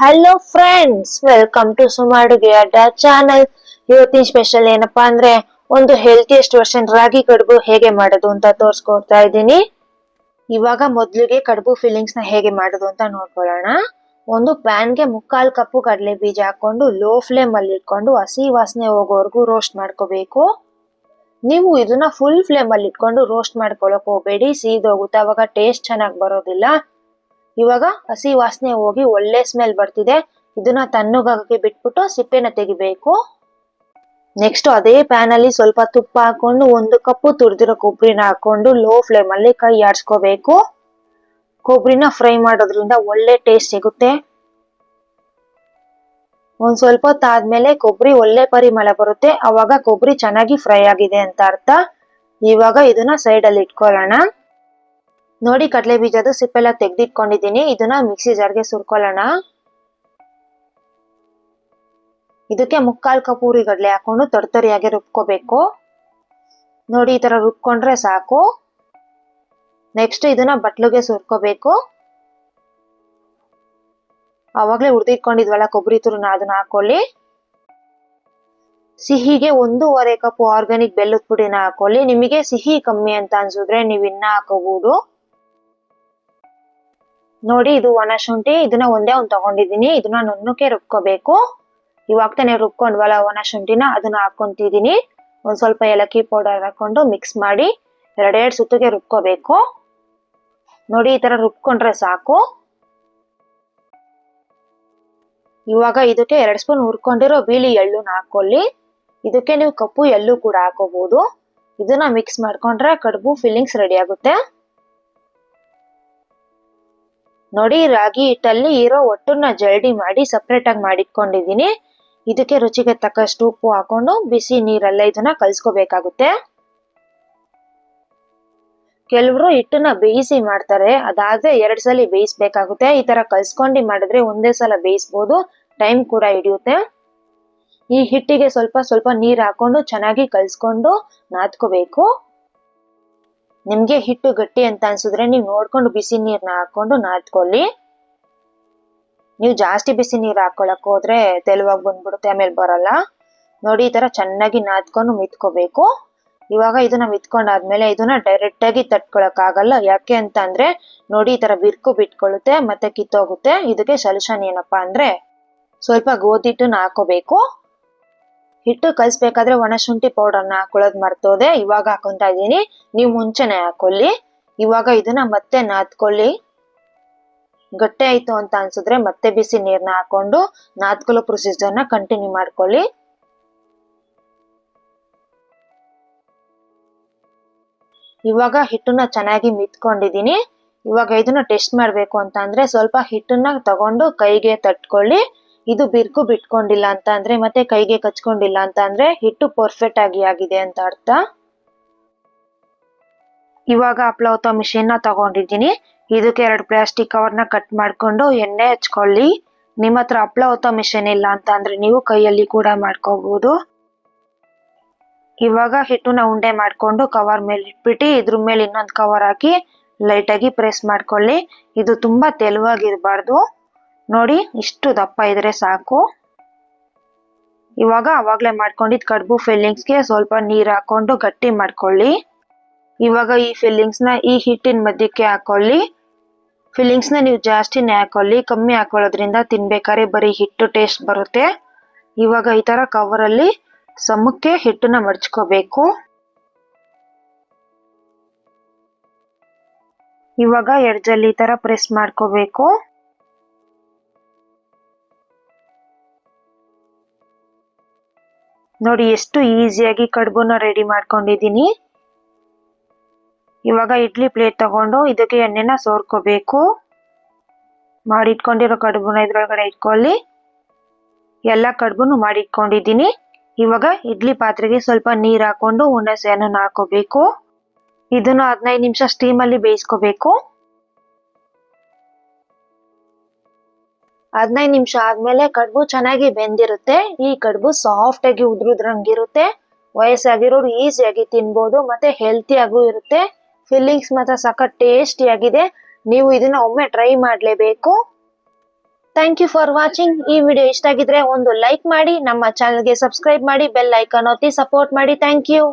Hello friends welcome to ಸುಮಾಡುಗೆ ಅಡ್ಡ channel ಇವತ್ತಿನ ಸ್ಪೆಷಲ್ ಏನಪ್ಪಾ ಅಂದ್ರೆ ಒಂದು ಹೆಲ್ತಿಯೆಸ್ಟ್ ವರ್ಷನ್ ರಾಗಿ ಕಡುಬು ಹೇಗೆ ಮಾಡೋದು ಅಂತ ತೋರಿಸ್ಕೊಡ್ತಾ ಇದ್ದೀನಿ. ಇವಾಗ ಮೊದ್ಲಿಗೆ ಕಡುಬು ಫಿಲ್ಲಿಂಗ್ಸ್ನ ಹೇಗೆ ಮಾಡೋದು ಅಂತ ನೋಡ್ಕೊಳ್ಳೋಣ. ಒಂದು ಪ್ಯಾನ್ಗೆ ಮುಕ್ಕಾಲ್ ಕಪ್ಪು ಕಡಲೆ ಬೀಜ ಹಾಕೊಂಡು ಲೋ ಫ್ಲೇಮ್ ಅಲ್ಲಿ ಇಟ್ಕೊಂಡು ಹಸಿ ವಾಸನೆ ಹೋಗೋವರೆಗೂ ರೋಸ್ಟ್ ಮಾಡ್ಕೋಬೇಕು. ನೀವು ಇದನ್ನ ಫುಲ್ ಫ್ಲೇಮ್ ಅಲ್ಲಿ ಇಟ್ಕೊಂಡು ರೋಸ್ಟ್ ಮಾಡ್ಕೊಳಕ್ ಹೋಗ್ಬೇಡಿ, ಸೀದೋಗುತ್ತೆ. ಅವಾಗ ಟೇಸ್ಟ್ ಚೆನ್ನಾಗಿ ಬರೋದಿಲ್ಲ. ಇವಾಗ ಹಸಿ ವಾಸನೆ ಹೋಗಿ ಒಳ್ಳೆ ಸ್ಮೆಲ್ ಬರ್ತಿದೆ. ಇದನ್ನ ತಣ್ಣಗಾಗಕ್ಕೆ ಬಿಟ್ಬಿಟ್ಟು ಸಿಪ್ಪೆನ ತೆಗಿಬೇಕು. ನೆಕ್ಸ್ಟ್ ಅದೇ ಪ್ಯಾನ್ ಅಲ್ಲಿ ಸ್ವಲ್ಪ ತುಪ್ಪ ಹಾಕೊಂಡು ಒಂದು ಕಪ್ಪು ತುರಿದಿರೋ ಕೊಬ್ಬರಿನ ಹಾಕೊಂಡು ಲೋ ಫ್ಲೇಮ್ ಅಲ್ಲಿ ಕೈ ಆಡಿಸ್ಕೋಬೇಕು. ಕೊಬ್ಬರಿನ ಫ್ರೈ ಮಾಡೋದ್ರಿಂದ ಒಳ್ಳೆ ಟೇಸ್ಟ್ ಸಿಗುತ್ತೆ. ಒಂದ್ ಸ್ವಲ್ಪ ಹೊತ್ತಾದ್ಮೇಲೆ ಕೊಬ್ಬರಿ ಒಳ್ಳೆ ಪರಿಮಳ ಬರುತ್ತೆ. ಅವಾಗ ಕೊಬ್ಬರಿ ಚೆನ್ನಾಗಿ ಫ್ರೈ ಆಗಿದೆ ಅಂತ ಅರ್ಥ. ಇವಾಗ ಇದನ್ನ ಸೈಡ್ ಅಲ್ಲಿ ಇಟ್ಕೊಳ್ಳೋಣ. ನೋಡಿ ಕಡಲೆ ಬೀಜದ ಸಿಪ್ಪೆಲ್ಲ ತೆಗೆದಿಟ್ಕೊಂಡಿದ್ದೀನಿ. ಇದನ್ನ ಮಿಕ್ಸಿ ಜಾರ್ಗೆ ಸುರ್ಕೊಳ್ಳೋಣ. ಇದಕ್ಕೆ ಮುಕ್ಕಾಲ್ ಕಪ್ ಗಡ್ಲೆ ಹಾಕೊಂಡು ತರ್ತರಿಯಾಗಿ ರುಬ್ಕೋಬೇಕು. ನೋಡಿ ಈ ತರ ರುಬ್ಕೊಂಡ್ರೆ ಸಾಕು. ನೆಕ್ಸ್ಟ್ ಇದನ್ನ ಬಟ್ಲಿಗೆ ಸುರ್ಕೋಬೇಕು. ಅವಾಗಲೇ ಹುರಿದಿಟ್ಕೊಂಡಿದ್ವಲ್ಲ ಕೊಬ್ಬರಿ ತುರುನ ಅದನ್ನ ಹಾಕೊಳ್ಳಿ. ಸಿಹಿಗೆ ಒಂದೂವರೆ ಕಪ್ ಆರ್ಗಾನಿಕ್ ಬೆಲ್ಲದ ಪುಡಿನ ಹಾಕೊಳ್ಳಿ. ನಿಮಗೆ ಸಿಹಿ ಕಮ್ಮಿ ಅಂತ ಅನ್ಸಿದ್ರೆ ನೀವು ಇನ್ನ ಹಾಕೋಬಹುದು. ನೋಡಿ, ಇದು ಒಣ ಶುಂಠಿ, ಇದನ್ನ ಒಂದೇ ಒಂದ್ ತಗೊಂಡಿದೀನಿ ಇದನ್ನ ನುಣ್ಣಕ್ಕೆ ರುಬ್ಕೋಬೇಕು. ಇವಾಗ ತಾನೇ ರುಬ್ಕೊಂಡ್ವಲ್ಲ ಒಣ ಶುಂಠಿನ, ಅದನ್ನ ಹಾಕೊಂತಿದೀನಿ ಒಂದ್ ಸ್ವಲ್ಪ ಏಲಕ್ಕಿ ಪೌಡರ್ ಹಾಕೊಂಡು ಮಿಕ್ಸ್ ಮಾಡಿ ಎರಡೆರಡು ಸುತ್ತಿಗೆ ರುಬ್ಕೋಬೇಕು. ನೋಡಿ, ಈ ತರ ರುಬ್ಕೊಂಡ್ರೆ ಸಾಕು. ಇವಾಗ ಇದಕ್ಕೆ ಎರಡು ಸ್ಪೂನ್ ಹುರ್ಕೊಂಡಿರೋ ಬಿಳಿ ಎಳ್ಳುನ ಹಾಕೊಳ್ಳಿ ಇದಕ್ಕೆ ನೀವು ಕಪ್ಪು ಎಳ್ಳು ಕೂಡ ಹಾಕೋಬಹುದು ಇದನ್ನ ಮಿಕ್ಸ್ ಮಾಡ್ಕೊಂಡ್ರೆ ಕಡುಬು ಫಿಲ್ಲಿಂಗ್ಸ್ ರೆಡಿ ಆಗುತ್ತೆ. ನೋಡಿ, ರಾಗಿ ಹಿಟ್ಟಲ್ಲಿ ಇರೋ ಒಟ್ಟನ್ನ ಜಲ್ಡಿ ಮಾಡಿ ಸಪ್ರೇಟ್ ಆಗಿ ಮಾಡಿಟ್ಕೊಂಡಿದೀನಿ ಇದಕ್ಕೆ ರುಚಿಗೆ ತಕ್ಕಷ್ಟು ಉಪ್ಪು ಹಾಕೊಂಡು ಬಿಸಿ ನೀರಲ್ಲೇ ಇದನ್ನ ಕಲ್ಸ್ಕೋಬೇಕಾಗುತ್ತೆ. ಕೆಲವರು ಹಿಟ್ಟನ್ನ ಬೇಯಿಸಿ ಮಾಡ್ತಾರೆ. ಅದಾದ್ರೆ ಎರಡ್ ಸಲ ಬೇಯಿಸ್ಬೇಕಾಗುತ್ತೆ. ಈ ತರ ಕಲ್ಸ್ಕೊಂಡು ಮಾಡಿದ್ರೆ ಒಂದೇ ಸಲ ಬೇಯಿಸ್ಬೋದು. ಟೈಮ್ ಕೂಡ ಹಿಡಿಯುತ್ತೆ. ಈ ಹಿಟ್ಟಿಗೆ ಸ್ವಲ್ಪ ಸ್ವಲ್ಪ ನೀರ್ ಹಾಕೊಂಡು ಚೆನ್ನಾಗಿ ಕಲ್ಸ್ಕೊಂಡು ನಾದ್ಕೋಬೇಕು. ನಿಮ್ಗೆ ಹಿಟ್ಟು ಗಟ್ಟಿ ಅಂತ ಅನ್ಸಿದ್ರೆ ನೀವು ನೋಡ್ಕೊಂಡು ಬಿಸಿ ನೀರ್ನ ಹಾಕೊಂಡು ನಾದ್ಕೊಳ್ಳಿ. ನೀವು ಜಾಸ್ತಿ ಬಿಸಿ ನೀರ್ ಹಾಕೊಳಕ್ ಹೋದ್ರೆ ತೆಲುವಾಗಿ ಬಂದ್ಬಿಡುತ್ತೆ, ಆಮೇಲೆ ಬರಲ್ಲ. ನೋಡಿ, ಈ ತರ ಚೆನ್ನಾಗಿ ನಾದ್ಕೊಂಡು ಮಿತ್ಕೋಬೇಕು. ಇವಾಗ ಇದನ್ನ ಮಿತ್ಕೊಂಡಾದ್ಮೇಲೆ ಇದನ್ನ ಡೈರೆಕ್ಟ್ ಆಗಿ ತಟ್ಕೊಳಕ್ ಆಗಲ್ಲ. ಯಾಕೆ ಅಂತ ಅಂದ್ರೆ, ನೋಡಿ, ಈ ತರ ಬಿರ್ಕು ಬಿಟ್ಕೊಳ್ಳುತ್ತೆ ಮತ್ತೆ ಕಿತ್ತೋಗುತ್ತೆ. ಇದಕ್ಕೆ ಸೊಲ್ಯೂಷನ್ ಏನಪ್ಪಾ ಅಂದ್ರೆ ಸ್ವಲ್ಪ ಗೋಧಿ ಹಿಟ್ಟನ್ನ ಹಾಕೋಬೇಕು. ಹಿಟ್ಟು ಕಲಿಸ್ಬೇಕಾದ್ರೆ ಒಣ ಶುಂಠಿ ಪೌಡರ್ನ ಹಾಕೊಳ್ಳೋದು ಮರ್ತೋದೆ, ಇವಾಗ ಹಾಕೊಂತ ಇದ್ದೀನಿ. ನೀವು ಮುಂಚೆನೆ ಹಾಕೊಳ್ಳಿ. ಇವಾಗ ಇದನ್ನ ಮತ್ತೆ ನಾದ್ಕೊಳ್ಳಿ. ಗಟ್ಟೆ ಆಯ್ತು ಅಂತ ಅನ್ಸಿದ್ರೆ ಮತ್ತೆ ಬಿಸಿ ನೀರ್ನ ಹಾಕೊಂಡು ನಾದ್ಕೊಳ್ಳೋ ಪ್ರೊಸೀಜರ್ನ ಕಂಟಿನ್ಯೂ ಮಾಡ್ಕೊಳ್ಳಿ. ಇವಾಗ ಹಿಟ್ಟನ್ನ ಚೆನ್ನಾಗಿ ಮಿತ್ಕೊಂಡಿದೀನಿ ಇವಾಗ ಇದನ್ನ ಟೆಸ್ಟ್ ಮಾಡ್ಬೇಕು ಅಂತ ಅಂದ್ರೆ ಸ್ವಲ್ಪ ಹಿಟ್ಟನ್ನ ತಗೊಂಡು ಕೈಗೆ ತಟ್ಕೊಳ್ಳಿ. ಇದು ಬಿರ್ಕು ಬಿಟ್ಕೊಂಡಿಲ್ಲ ಅಂತ ಅಂದ್ರೆ ಮತ್ತೆ ಕೈಗೆ ಕಚ್ಕೊಂಡಿಲ್ಲ ಅಂತ ಅಂದ್ರೆ ಹಿಟ್ಟು ಪರ್ಫೆಕ್ಟ್ ಆಗಿ ಆಗಿದೆ ಅಂತ ಅರ್ಥ. ಇವಾಗ ಅಪ್ಲೌತ ಮಿಷಿನ್ನ ತಗೊಂಡಿದ್ದೀನಿ. ಇದಕ್ಕೆ ಎರಡು ಪ್ಲಾಸ್ಟಿಕ್ ಕವರ್ನ ಕಟ್ ಮಾಡ್ಕೊಂಡು ಎಣ್ಣೆ ಹಚ್ಕೊಳ್ಳಿ. ನಿಮ್ಮ ಹತ್ರ ಅಪ್ಲೌತ ಮಿಷಿನ್ ಇಲ್ಲ ಅಂತ ಅಂದ್ರೆ ನೀವು ಕೈಯಲ್ಲಿ ಕೂಡ ಮಾಡ್ಕೋಬಹುದು ಇವಾಗ ಹಿಟ್ಟುನ ಉಂಡೆ ಮಾಡ್ಕೊಂಡು ಕವರ್ ಮೇಲೆ ಇಟ್ಬಿಟ್ಟು ಇದ್ರ ಮೇಲೆ ಇನ್ನೊಂದು ಕವರ್ ಹಾಕಿ ಲೈಟ್ ಆಗಿ ಪ್ರೆಸ್ ಮಾಡ್ಕೊಳ್ಳಿ. ಇದು ತುಂಬಾ ತೆಳುವಾಗಿರ್ಬಾರ್ದು. ನೋಡಿ, ಇಷ್ಟು ದಪ್ಪ ಇದ್ರೆ ಸಾಕು. ಇವಾಗ ಅವಾಗ್ಲೇ ಮಾಡ್ಕೊಂಡಿದ್ ಕಡುಬು ಫಿಲ್ಲಿಂಗ್ಸ್ಗೆ ಸ್ವಲ್ಪ ನೀರು ಹಾಕೊಂಡು ಗಟ್ಟಿ ಮಾಡ್ಕೊಳ್ಳಿ. ಇವಾಗ ಈ ಫಿಲ್ಲಿಂಗ್ಸ್ನ ಈ ಹಿಟ್ಟಿನ ಮಧ್ಯಕ್ಕೆ ಹಾಕೊಳ್ಳಿ. ಫಿಲ್ಲಿಂಗ್ಸ್ನ ನೀವು ಜಾಸ್ತಿನೇ ಹಾಕೊಳ್ಳಿ, ಕಮ್ಮಿ ಹಾಕೊಳ್ಳೋದ್ರಿಂದ ತಿನ್ಬೇಕಾದ್ರೆ ಬರೀ ಹಿಟ್ಟು ಟೇಸ್ಟ್ ಬರುತ್ತೆ. ಇವಾಗ ಈ ತರ ಕವರ್ ಅಲ್ಲಿ ಸಮಕ್ಕೆ ಹಿಟ್ಟನ್ನ ಮಡ್ಚ್ಕೋಬೇಕು. ಇವಾಗ ಎಡ್ಜಲ್ಲಿ ಈ ತರ ಪ್ರೆಸ್ ಮಾಡ್ಕೋಬೇಕು. ನೋಡಿ, ಎಷ್ಟು ಈಸಿಯಾಗಿ ಕಡುಬುನ ರೆಡಿ ಮಾಡ್ಕೊಂಡಿದ್ದೀನಿ. ಇವಾಗ ಇಡ್ಲಿ ಪ್ಲೇಟ್ ತಗೊಂಡು ಇದಕ್ಕೆ ಎಣ್ಣೆನ ಸೋರ್ಕೋಬೇಕು. ಮಾಡಿಟ್ಕೊಂಡಿರೋ ಕಡುಬುನ ಇದ್ರೊಳಗಡೆ ಇಟ್ಕೊಳ್ಳಿ. ಎಲ್ಲ ಕಡುಬುನು ಮಾಡಿಟ್ಕೊಂಡಿದ್ದೀನಿ. ಇವಾಗ ಇಡ್ಲಿ ಪಾತ್ರೆಗೆ ಸ್ವಲ್ಪ ನೀರು ಹಾಕೊಂಡು ಹುಣಸೆಯನ್ನು ಹಾಕೋಬೇಕು. ಇದನ್ನು ಹದಿನೈದು ನಿಮಿಷ ಸ್ಟೀಮಲ್ಲಿ ಬೇಯಿಸ್ಕೋಬೇಕು. ಹದಿನೈದು ನಿಮಿಷ ಆದ್ಮೇಲೆ ಕಡುಬು ಚೆನ್ನಾಗಿ ಬೆಂದಿರುತ್ತೆ. ಈ ಕಡುಬು ಸಾಫ್ಟ್ ಆಗಿ ಉದ್ರುದ್ರಂಗಿರುತ್ತೆ. ವಯಸ್ಸಾಗಿರೋರು ಈಸಿಯಾಗಿ ತಿನ್ಬೋದು, ಮತ್ತೆ ಹೆಲ್ತಿಯಾಗೂ ಇರುತ್ತೆ. ಫಿಲ್ಲಿಂಗ್ಸ್ ಮಾತ್ರ ಸಖತ್ ಟೇಸ್ಟಿ ಆಗಿದೆ. ನೀವು ಇದನ್ನ ಒಮ್ಮೆ ಟ್ರೈ ಮಾಡಲೇಬೇಕು. ಥ್ಯಾಂಕ್ ಯು ಫಾರ್ ವಾಚಿಂಗ್ ಈ ವಿಡಿಯೋ ಇಷ್ಟ ಆಗಿದ್ರೆ ಒಂದು ಲೈಕ್ ಮಾಡಿ, ನಮ್ಮ ಚಾನಲ್ಗೆ ಸಬ್ಸ್ಕ್ರೈಬ್ ಮಾಡಿ ಬೆಲ್ ಐಕಾನ್ ಒತ್ತಿ ಸಪೋರ್ಟ್ ಮಾಡಿ. Thank you